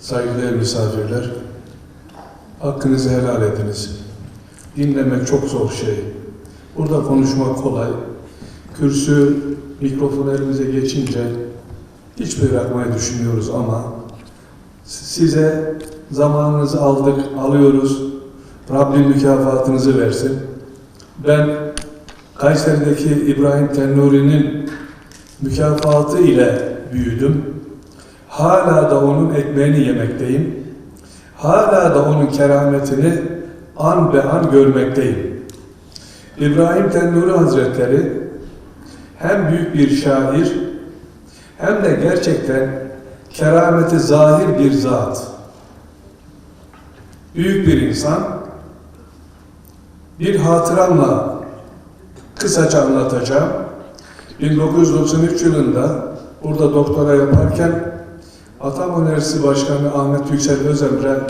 saygıdeğer misafirler, hakkınızı helal ediniz. Dinlemek çok zor şey. Burada konuşmak kolay. Kürsü, mikrofon elimize geçince hiç bırakmayı düşünüyoruz ama size zamanınızı aldık, alıyoruz. Rabbim mükafatınızı versin. Ben Kayseri'deki İbrahim Tennuri'nin mükafatı ile büyüdüm. Hala da onun ekmeğini yemekteyim. Hala da onun kerametini an be an görmekteyim. İbrahim Tennuri Hazretleri hem büyük bir şair hem de gerçekten kerameti zahir bir zat. Büyük bir insan. Bir hatıramla kısaca anlatacağım. 1993 yılında burada doktora yaparken Atam Üniversitesi Başkanı Ahmet Yüksel Özemre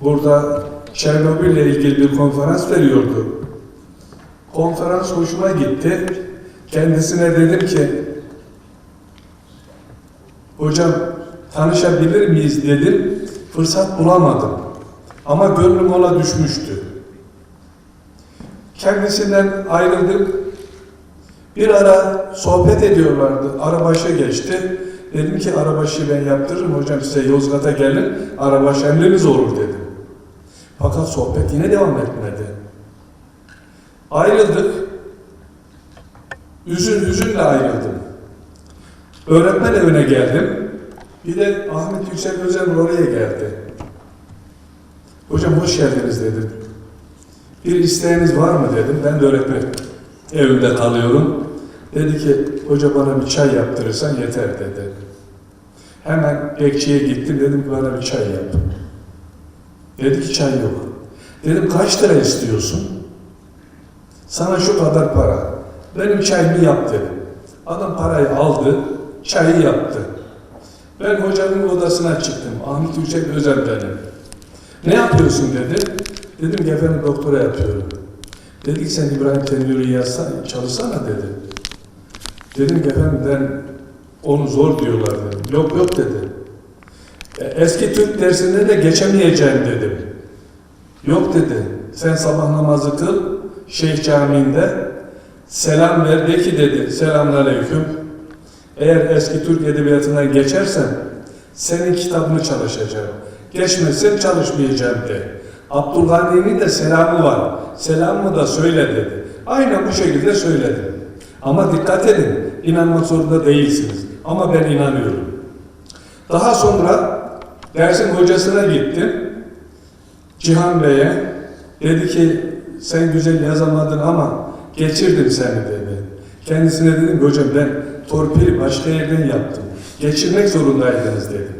burada Çernobil ile ilgili bir konferans veriyordu. Konferans hoşuma gitti. Kendisine dedim ki hocam tanışabilir miyiz dedim. Fırsat bulamadım. Ama gönlüm ona düşmüştü. Kendisinden ayrıldık. Bir ara sohbet ediyorlardı. Arabaşı geçti. Dedim ki arabaşı ben yaptırırım hocam size Yozgat'a gelin. Arabaşı emriniz olur dedim. Fakat sohbet yine devam etmedi. Ayrıldık. Üzün üzünle ayrıldım. Öğretmen evine geldim. Bir de Ahmet Yüksel Özel oraya geldi. Hocam hoş geldiniz dedim. Bir isteğiniz var mı dedim. Ben de öğretmen evimde kalıyorum. Dedi ki hoca bana bir çay yaptırırsan yeter dedi. Hemen bekçiye gittim dedim bana bir çay yap. Dedi ki çay yok. Dedim kaç lira istiyorsun? Sana şu kadar para. Benim çayımı yap dedim. Adam parayı aldı, çayı yaptı. Ben hocanın odasına çıktım. Ahmet Yüksek Özel benim. Ne yapıyorsun dedi. Dedim ki efendim doktora yapıyorum. Dedi ki sen İbrahim Tennuri'yi yazsana, çalışsana dedi. Dedim ki efendim ben onu zor diyorlar dedim. Yok yok dedi. "E, Eski Türk dersinde de geçemeyeceğim dedim. Yok dedi. Sen sabah namazı kıl, Şeyh Camii'nde selam ver de ki dedi. Selamünaleyküm. Eğer eski Türk edebiyatından geçersen senin kitabını çalışacağım. Geçmezsen çalışmayacağım de. Abdülgani'nin de selamı var. Selamı da söyle dedi. Aynen bu şekilde söyledim. Ama dikkat edin, inanmak zorunda değilsiniz. Ama ben inanıyorum. Daha sonra dersin hocasına gittim. Cihan Bey'e dedi ki sen güzel yazamadın ama geçirdim seni dedi. Kendisine dedim hocam ben torpili başka yerden yaptım. Geçirmek zorundaydınız dedim.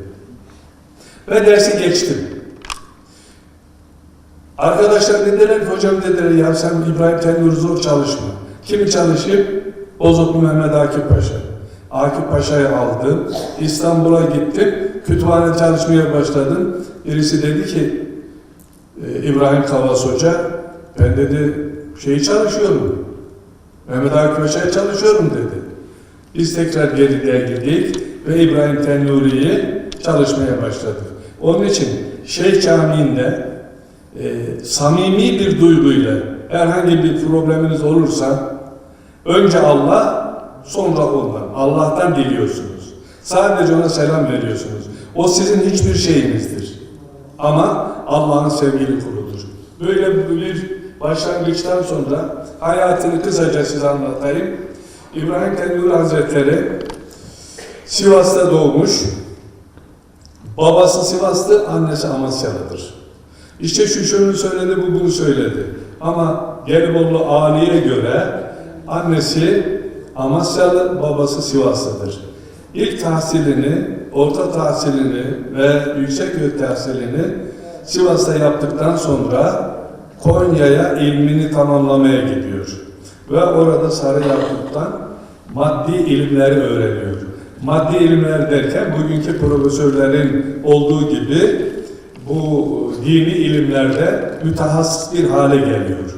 Ve dersi geçtim. Arkadaşlar dediler hocam dediler ya sen İbrahim Tennur zor çalışma. Kimi çalışayım? Bozoklu Mehmet Akif Paşa. Akif Paşa'yı aldım. İstanbul'a gittim. Kütüphane çalışmaya başladım. Birisi dedi ki e, İbrahim Kavas Hoca ben dedi şeyi çalışıyorum. Mehmet Akif Paşa'ya çalışıyorum dedi. Biz tekrar geri geldik ve İbrahim Tennuri'yi çalışmaya başladık. Onun için Şeyh Camii'nde e, samimi bir duyguyla herhangi bir probleminiz olursa önce Allah sonra ondan. Allah'tan diliyorsunuz. Sadece ona selam veriyorsunuz. O sizin hiçbir şeyinizdir. Ama Allah'ın sevgili kuludur. Böyle bir başlangıçtan sonra hayatını kısaca size anlatayım. İbrahim Tennuri Hazretleri Sivas'ta doğmuş. Babası Sivaslı, annesi Amasyalıdır. İşte şu şunu söyledi, bu bunu söyledi. Ama Gelibolu Ali'ye göre annesi Amasyalı, babası Sivaslıdır. İlk tahsilini, orta tahsilini ve yüksek tahsilini Sivas'ta yaptıktan sonra Konya'ya ilmini tamamlamaya gidiyor. Ve orada Sarı Yakup'tan maddi ilimleri öğreniyor. Maddi ilimler derken bugünkü profesörlerin olduğu gibi bu dini ilimlerde mütehassıs bir hale geliyor.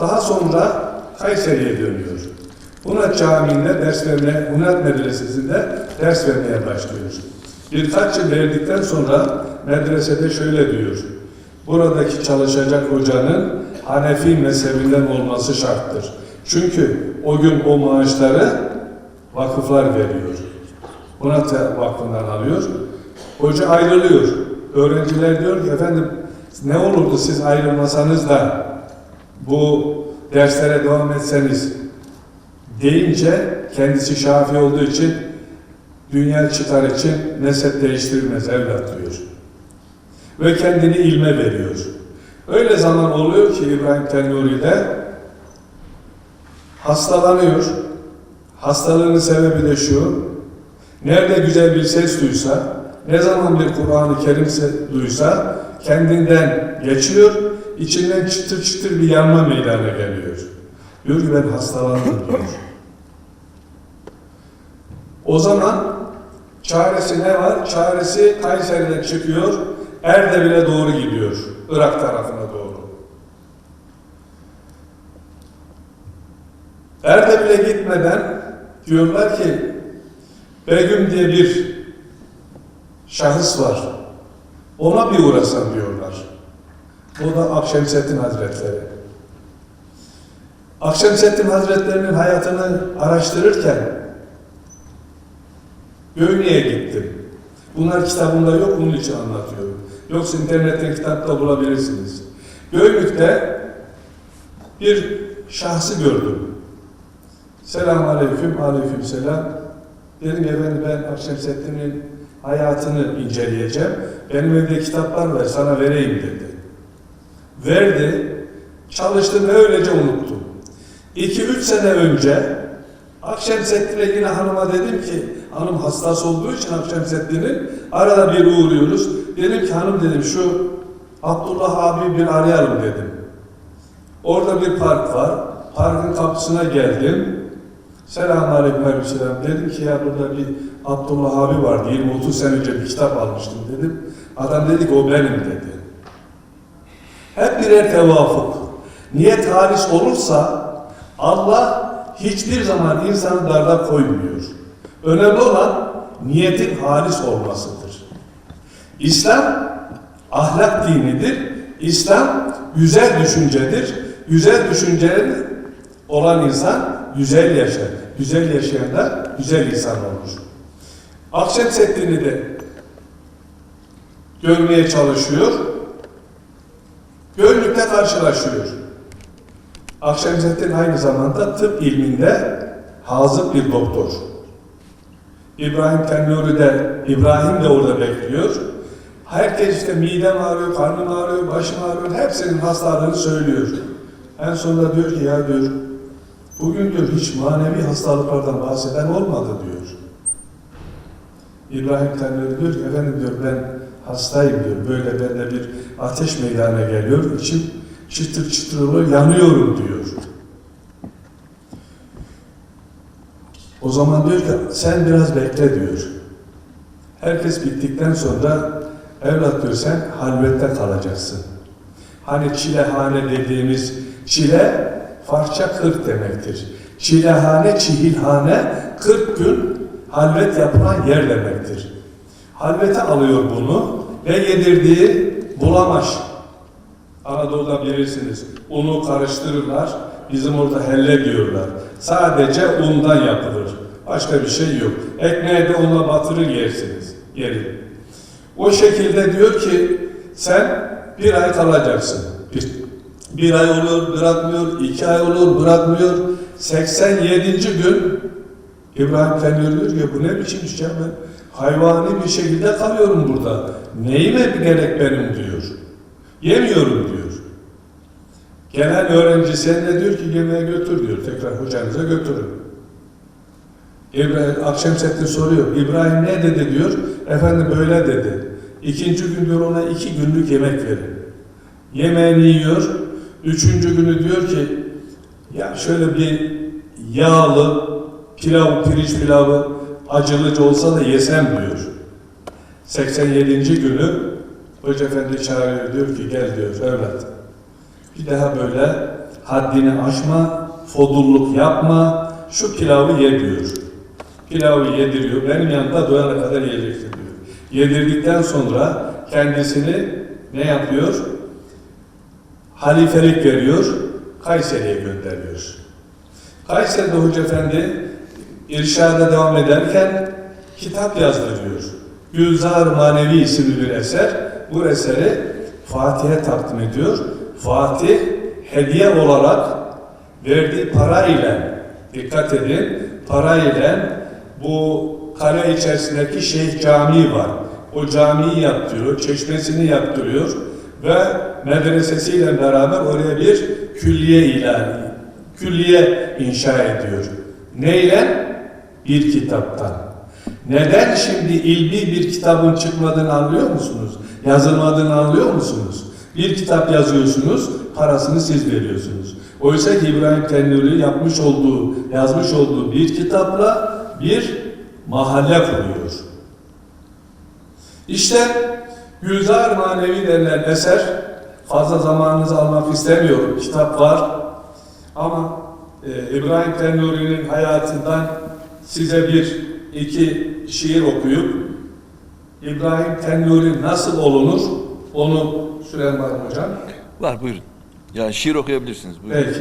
Daha sonra Kayseri'ye dönüyor. Hunat Camii'nde ders vermeye, Hunat Medresesi'nde ders vermeye başlıyor. Birkaç yıl verdikten sonra medresede şöyle diyor. Buradaki çalışacak hocanın Hanefi mezhebinden olması şarttır. Çünkü o gün o maaşları vakıflar veriyor. Buna te- vakfından alıyor. Hoca ayrılıyor. Öğrenciler diyor ki efendim ne olurdu siz ayrılmasanız da bu derslere devam etseniz deyince kendisi şafi olduğu için dünya çıkar için nesep değiştirmez evlat diyor. Ve kendini ilme veriyor. Öyle zaman oluyor ki İbrahim Tennuri de hastalanıyor. Hastalığının sebebi de şu. Nerede güzel bir ses duysa, ne zaman bir Kur'an-ı Kerim duysa kendinden geçiyor, içinden çıtır çıtır bir yanma meydana geliyor. Diyor ki ben hastalandım diyor. O zaman çaresi ne var? Çaresi Kayseri'den çıkıyor, Erdebil'e doğru gidiyor. Irak tarafına doğru. Erdebil'e gitmeden diyorlar ki Begüm diye bir şahıs var. Ona bir uğrasan diyorlar. O da Akşemseddin Hazretleri. Akşemseddin Hazretleri'nin hayatını araştırırken Göynü'ye gittim. Bunlar kitabımda yok, bunun için anlatıyorum. Yoksa internetten kitapta bulabilirsiniz. Göynük'te bir şahsı gördüm. Selamun aleyküm, aleyküm selam. Dedim efendim ben Akşemseddin'in hayatını inceleyeceğim. Benim evde kitaplar var, sana vereyim dedi. Verdi, çalıştım öylece unuttum. 2-3 sene önce Akşemseddin'e yine hanıma dedim ki, hanım hassas olduğu için Akşemseddin'in arada bir uğruyoruz. Dedim ki hanım dedim şu Abdullah abi bir arayalım dedim. Orada bir park var. Parkın kapısına geldim. Selamünaleyküm aleykümselam. Dedim ki ya burada bir Abdullah abi vardı. 20-30 sene önce bir kitap almıştım dedim. Adam dedi ki o benim dedi. Hep birer tevafuk. Niyet halis olursa Allah hiçbir zaman insanı darda koymuyor. Önemli olan niyetin halis olmasıdır. İslam ahlak dinidir. İslam güzel düşüncedir. Güzel düşünceli olan insan güzel yaşar. Güzel yaşayan da güzel insan olur. Akşemseddin'i de görmeye çalışıyor. Gönlükte karşılaşıyor. Akşemseddin aynı zamanda tıp ilminde hazır bir doktor. İbrahim Tennuri de, İbrahim de orada bekliyor. Herkes işte midem ağrıyor, karnım ağrıyor, başım ağrıyor, hepsinin hastalığını söylüyor. En sonunda diyor ki ya diyor, bugün diyor hiç manevi hastalıklardan bahseden olmadı diyor. İbrahim Tennuri diyor ki efendim diyor ben hastayım diyor, böyle bende bir ateş meydana geliyor, içim çıtır çıtır oluyor, yanıyorum diyor. O zaman diyor ki sen biraz bekle diyor. Herkes bittikten sonra evlat diyor sen halvette kalacaksın. Hani çilehane dediğimiz çile farça kırk demektir. Çilehane, çihilhane 40 gün halvet yapılan yer demektir. Halvete alıyor bunu ve yedirdiği bulamaç. Anadolu'da bilirsiniz. Unu karıştırırlar. Bizim orada helle diyorlar. Sadece undan yapılır. Başka bir şey yok. Ekmeğe de unla batırır yersiniz. Yerin. O şekilde diyor ki sen bir ay kalacaksın. Bir, bir ay olur bırakmıyor, iki ay olur bırakmıyor. 87. gün İbrahim Tennuri diyor ki bu ne biçim iş ya ben hayvani bir şekilde kalıyorum burada. Neyime bir gerek benim diyor. Yemiyorum diyor. Genel öğrenci sen de diyor ki yemeğe götür diyor. Tekrar hocanıza götürün. İbrahim, Akşemseddin soruyor. İbrahim ne dedi diyor. Efendim böyle dedi. İkinci gün diyor ona iki günlük yemek verin. Yemeğini yiyor. Üçüncü günü diyor ki ya şöyle bir yağlı pilav, pirinç pilavı acılıcı olsa da yesem diyor. 87. günü Hoca Efendi çağırıyor diyor ki gel diyor evlat. Bir daha böyle haddini aşma, fodulluk yapma, şu pilavı ye diyor. Pilavı yediriyor, benim yanımda doyana kadar yiyeceksin diyor. Yedirdikten sonra kendisini ne yapıyor? Halifelik veriyor, Kayseri'ye gönderiyor. Kayseri'de Hoca Efendi irşada devam ederken kitap yazdırıyor. Gülzar Manevi isimli bir eser. Bu eseri Fatih'e takdim ediyor. Fatih hediye olarak verdiği para ile dikkat edin para ile bu kale içerisindeki Şeyh Camii var. O camiyi yaptırıyor, çeşmesini yaptırıyor ve medresesiyle beraber oraya bir külliye ilan, külliye inşa ediyor. Neyle? Bir kitaptan. Neden şimdi ilmi bir kitabın çıkmadığını anlıyor musunuz? Yazılmadığını anlıyor musunuz? Bir kitap yazıyorsunuz, parasını siz veriyorsunuz. Oysa İbrahim Tennuri yapmış olduğu, yazmış olduğu bir kitapla bir mahalle kuruyor. İşte Gülzar Manevi denilen eser, fazla zamanınızı almak istemiyorum, kitap var. Ama e, İbrahim Tennuri'nin hayatından size bir iki şiir okuyup İbrahim Tennuri nasıl olunur onu mı hocam. Var buyurun. Yani şiir okuyabilirsiniz. Buyurun. Belki.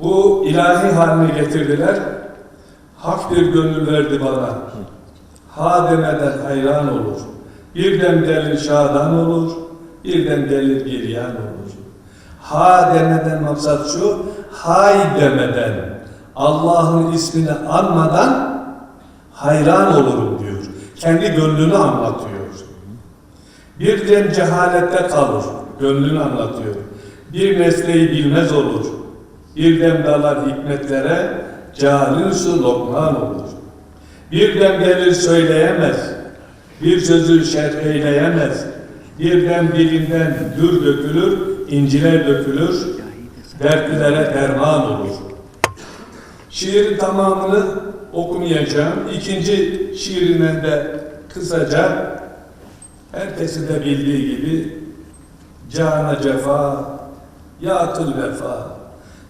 Bu ilahi haline getirdiler. Hak bir gönül verdi bana. Ha demeden hayran olur. Birden gelir şadan olur. Birden gelir giryan olur. Ha demeden maksat şu. Hay demeden Allah'ın ismini anmadan hayran olurum diyor. Kendi gönlünü anlatıyor. Birden cehalette kalır. Gönlünü anlatıyor. Bir mesleği bilmez olur. Birden dalar hikmetlere, cahilin su lokman olur. Birden gelir söyleyemez, bir sözü şerh eyleyemez. Birden dilinden gür dökülür, inciler dökülür, dertlilere derman olur. Şiirin tamamını okumayacağım. İkinci şiirine de kısaca herkesin de bildiği gibi Cana cefa, yatıl vefa,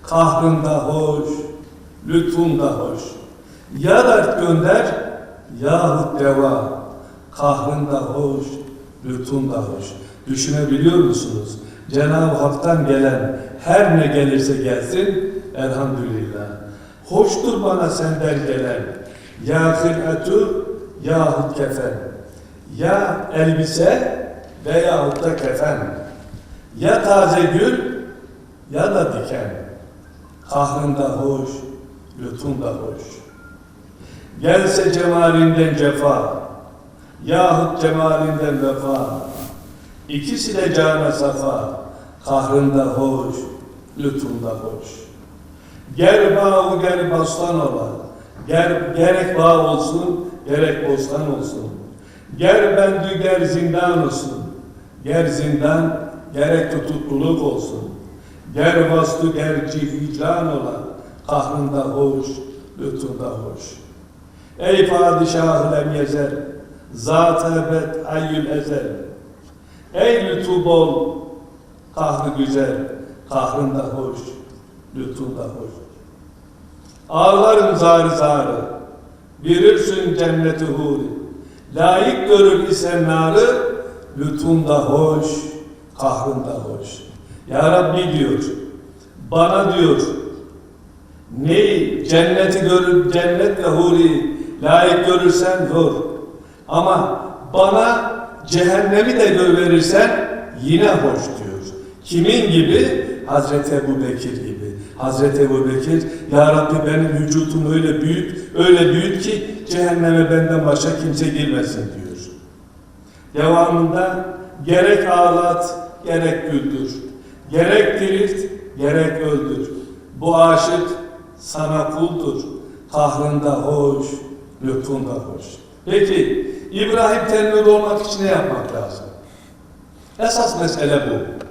kahrında hoş, lütfunda hoş. Ya dert gönder, yahut deva, kahrında hoş, lütfunda hoş. Düşünebiliyor musunuz? Cenab-ı Hak'tan gelen her ne gelirse gelsin, elhamdülillah. Hoştur bana senden gelen, ya hıl'atu, yahut kefen. Ya elbise veyahut da kefen. Ya taze gül ya da diken. Kahrında hoş, lütfunda hoş. Gelse cemalinden cefa, yahut cemalinden vefa. İkisi de cana safa, kahrında hoş, lütfunda hoş. Ger bağı ger bastan ola, ger, gerek bağ olsun, gerek bostan olsun. Ger bendü ger zindan olsun, ger zindan, gerek tutukluluk olsun. Ger bastı ger cihicran ola, kahrında hoş, lütfunda hoş. Ey padişah lem yezer, zat ebed ayyül ezel. Ey lütfu bol, kahrı güzel, kahrında hoş, lütfunda hoş. Ağlarım zarı zarı, verirsin cenneti huri. Layık görür isen narı, lütfunda hoş, kahrında hoş. Ya Rabbi diyor, bana diyor, neyi cenneti görür, cennet ve huri layık görürsen dur. Ama bana cehennemi de gör verirsen yine hoş diyor. Kimin gibi? Hazreti Ebu Bekir gibi. Hazreti Ebu Bekir, Ya Rabbi benim vücudum öyle büyük, öyle büyük ki cehenneme benden başka kimse girmesin diyor. Devamında gerek ağlat, gerek güldür. Gerek dirilt, gerek öldür. Bu aşık sana kuldur. Kahrında hoş, lütfunda hoş. Peki İbrahim Tennur olmak için ne yapmak lazım? Esas mesele bu.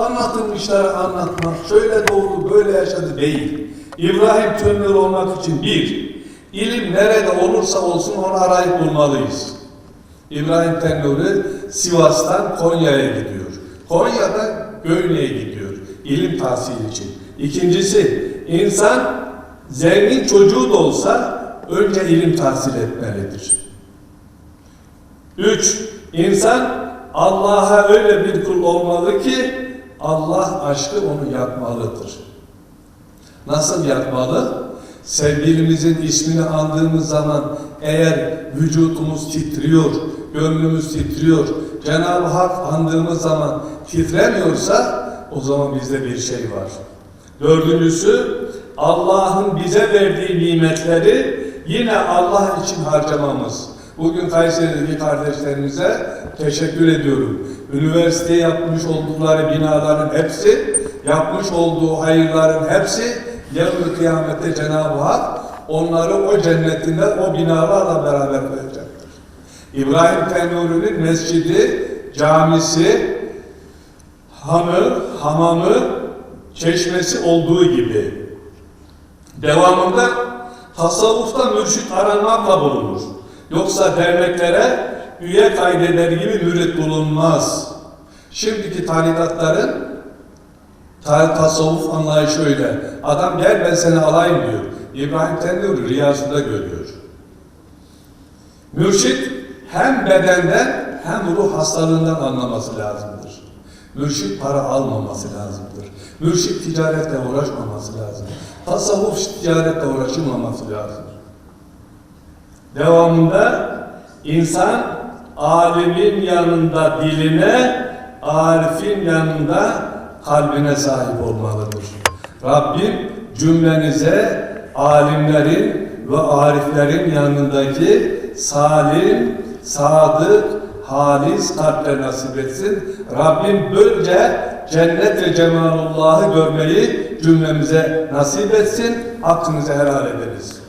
Anlattığım işleri anlatmak, şöyle doğdu, böyle yaşadı değil. İbrahim Tennur olmak için bir, ilim nerede olursa olsun onu arayıp bulmalıyız. İbrahim Tennuri Sivas'tan Konya'ya gidiyor. Konya'da Göynek'e gidiyor. İlim tahsili için. İkincisi, insan zengin çocuğu da olsa önce ilim tahsil etmelidir. Üç, insan Allah'a öyle bir kul olmalı ki Allah aşkı onu yapmalıdır. Nasıl yapmalı? Sevgilimizin ismini andığımız zaman eğer vücudumuz titriyor, gönlümüz titriyor, Cenab-ı Hak andığımız zaman titremiyorsa o zaman bizde bir şey var. Dördüncüsü Allah'ın bize verdiği nimetleri yine Allah için harcamamız. Bugün Kayseri'deki kardeşlerimize teşekkür ediyorum. Üniversite yapmış oldukları binaların hepsi, yapmış olduğu hayırların hepsi yarın kıyamette Cenab-ı Hak onları o cennetinde o binalarla beraber koyacaktır. İbrahim Temuri'nin mescidi, camisi, hanı, hamamı, çeşmesi olduğu gibi. Devamında tasavvufta mürşit aranmakla bulunur. Yoksa derneklere üye kaydeder gibi mürit bulunmaz. Şimdiki tarikatların ta tasavvuf anlayışı öyle. Adam gel ben seni alayım diyor. İbrahim Tenduri rüyasında görüyor. Mürşit hem bedenden hem ruh hastalığından anlaması lazımdır. Mürşit para almaması lazımdır. Mürşit ticaretle uğraşmaması lazım. Tasavvuf ticaretle uğraşılmaması lazım. Devamında insan alimin yanında diline, arifin yanında kalbine sahip olmalıdır. Rabbim cümlenize alimlerin ve ariflerin yanındaki salim, sadık, halis kalple nasip etsin. Rabbim böylece cennet ve cemalullahı görmeyi cümlemize nasip etsin. Hakkınızı helal ederiz.